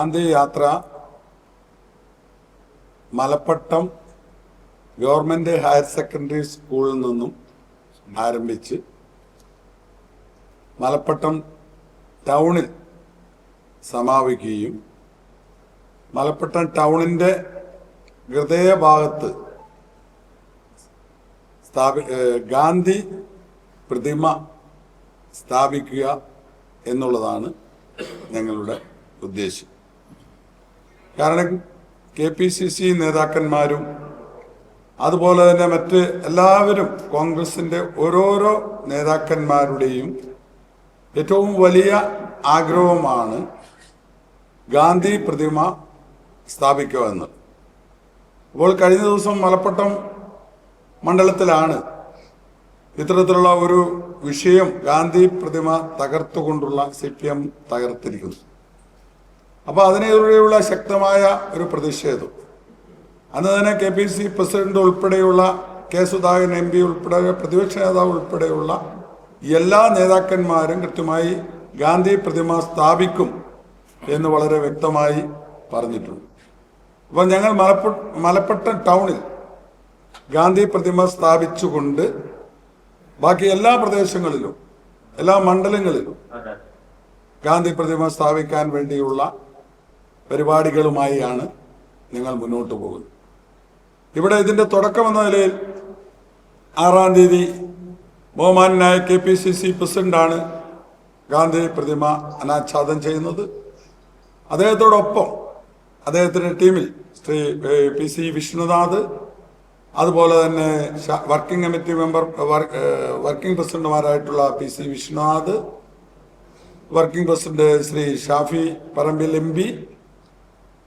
ഗാന്ധി യാത്ര Malappattam government higher secondary സ്കൂളിൽ നിന്നും ആരംഭിച്ച് മലപ്പട്ടം ടൗണിൽ സമാപിക്കുകയും മലപ്പട്ടം ടൗണിന്റെ ഹൃദയഭാഗത്ത് സ്ഥാപി ഗാന്ധി പ്രതിമ സ്ഥാപിക്കുക എന്നുള്ളതാണ് ഞങ്ങളുടെ ഉദ്ദേശം. കാരണം കെ പി സി സി നേതാക്കന്മാരും അതുപോലെ തന്നെ മറ്റ് എല്ലാവരും കോൺഗ്രസിന്റെ ഓരോരോ നേതാക്കന്മാരുടെയും ഏറ്റവും വലിയ ആഗ്രഹമാണ് ഗാന്ധി പ്രതിമ സ്ഥാപിക്കുക എന്നത്. അപ്പോൾ കഴിഞ്ഞ ദിവസം മലപ്പട്ടം മണ്ഡലത്തിലാണ് ഇത്തരത്തിലുള്ള ഒരു വിഷയം ഗാന്ധി പ്രതിമ തകർത്തുകൊണ്ടുള്ള സി പി എം തകർത്തിരിക്കുന്നു അപ്പൊ അതിനെതിരെയുള്ള ശക്തമായ ഒരു പ്രതിഷേധം. അന്ന് തന്നെ കെ പി സി പ്രസിഡന്റ് ഉൾപ്പെടെയുള്ള കെ സുധാകരൻ എം പി ഉൾപ്പെടെ പ്രതിപക്ഷ നേതാവ് ഉൾപ്പെടെയുള്ള എല്ലാ നേതാക്കന്മാരും കൃത്യമായി ഗാന്ധി പ്രതിമ സ്ഥാപിക്കും എന്ന് വളരെ വ്യക്തമായി പറഞ്ഞിട്ടുണ്ട്. അപ്പോൾ ഞങ്ങൾ മലപ്പു മലപ്പട്ടം ടൗണിൽ ഗാന്ധി പ്രതിമ സ്ഥാപിച്ചുകൊണ്ട് ബാക്കി എല്ലാ പ്രദേശങ്ങളിലും എല്ലാ മണ്ഡലങ്ങളിലും ഗാന്ധി പ്രതിമ സ്ഥാപിക്കാൻ വേണ്ടിയുള്ള പരിപാടികളുമായാണ് നിങ്ങൾ മുന്നോട്ട് പോകുന്നത്. ഇവിടെ ഇതിന്റെ തുടക്കം എന്ന നിലയിൽ ആറാം തീയതി ബഹുമാനായ കെ പി സി സി പ്രസിഡന്റാണ് ഗാന്ധി പ്രതിമ അനാച്ഛാദം ചെയ്യുന്നത്. അദ്ദേഹത്തോടൊപ്പം അദ്ദേഹത്തിന്റെ ടീമിൽ ശ്രീ പി സി വിഷ്ണുനാഥ് അതുപോലെ തന്നെ working committee member working പ്രസിഡന്റുമാരായിട്ടുള്ള P C Vishnunath working president Shri Shafi Parambil M P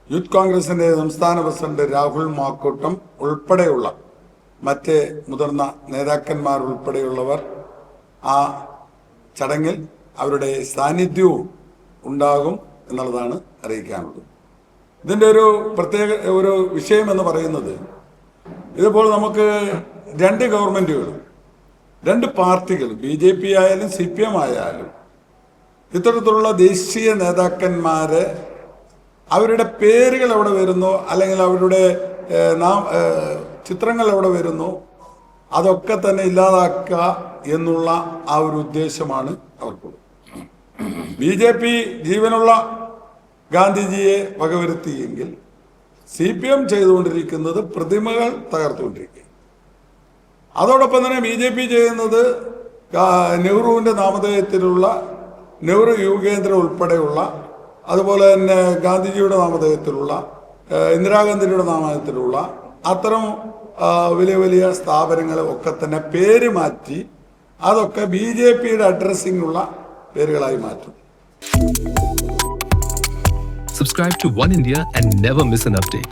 youth കോൺഗ്രസിന്റെ സംസ്ഥാന പ്രസിഡന്റ് രാഹുൽ മാക്കൂട്ടം ഉൾപ്പെടെയുള്ള മറ്റ് മുതിർന്ന നേതാക്കന്മാർ ഉൾപ്പെടെയുള്ളവർ ആ ചടങ്ങിൽ അവരുടെ സാന്നിധ്യവും ഉണ്ടാകും എന്നുള്ളതാണ് അറിയിക്കാനുള്ളത്. ഇതിന്റെ ഒരു പ്രത്യേക ഒരു വിഷയം എന്ന് പറയുന്നത് ഇതിപ്പോൾ നമുക്ക് രണ്ട് ഗവൺമെന്റുകളും രണ്ട് പാർട്ടികൾ ബി ജെ പി ആയാലും സി പി എം ആയാലും ഇത്തരത്തിലുള്ള ദേശീയ നേതാക്കന്മാരെ അവരുടെ പേരുകൾ എവിടെ വരുന്നു? അല്ലെങ്കിൽ അവരുടെ നാം ചിത്രങ്ങൾ എവിടെ വരുന്നു? അതൊക്കെ തന്നെ ഇല്ലാതാക്കുക എന്നുള്ള ആ ഒരു ഉദ്ദേശമാണ് അവർക്കുള്ളത് ബി ജെ പി ജീവനുള്ള ഗാന്ധിജിയെ വകവരുത്തിയെങ്കിൽ സി പി എം ചെയ്തുകൊണ്ടിരിക്കുന്നത് പ്രതിമകൾ തകർത്തുകൊണ്ടിരിക്കുക അതോടൊപ്പം തന്നെ ബി ജെ പി ചെയ്യുന്നത് നെഹ്റുവിന്റെ നാമധേയത്തിലുള്ള നെഹ്റു യുവകേന്ദ്രം ഉൾപ്പെടെയുള്ള അതുപോലെ തന്നെ ഗാന്ധിജിയുടെ നാമധേയത്തിലുള്ള ഇന്ദിരാഗാന്ധിയുടെ നാമധേയത്തിലുള്ള അത്തരം വലിയ വലിയ സ്ഥാപനങ്ങൾ ഒക്കെ തന്നെ പേര് മാറ്റി അതൊക്കെ ബി ജെ പിയുടെ അഡ്രസ്സിങ്ങുള്ള പേരുകളായി മാറ്റും subscribe to one India and never miss an update.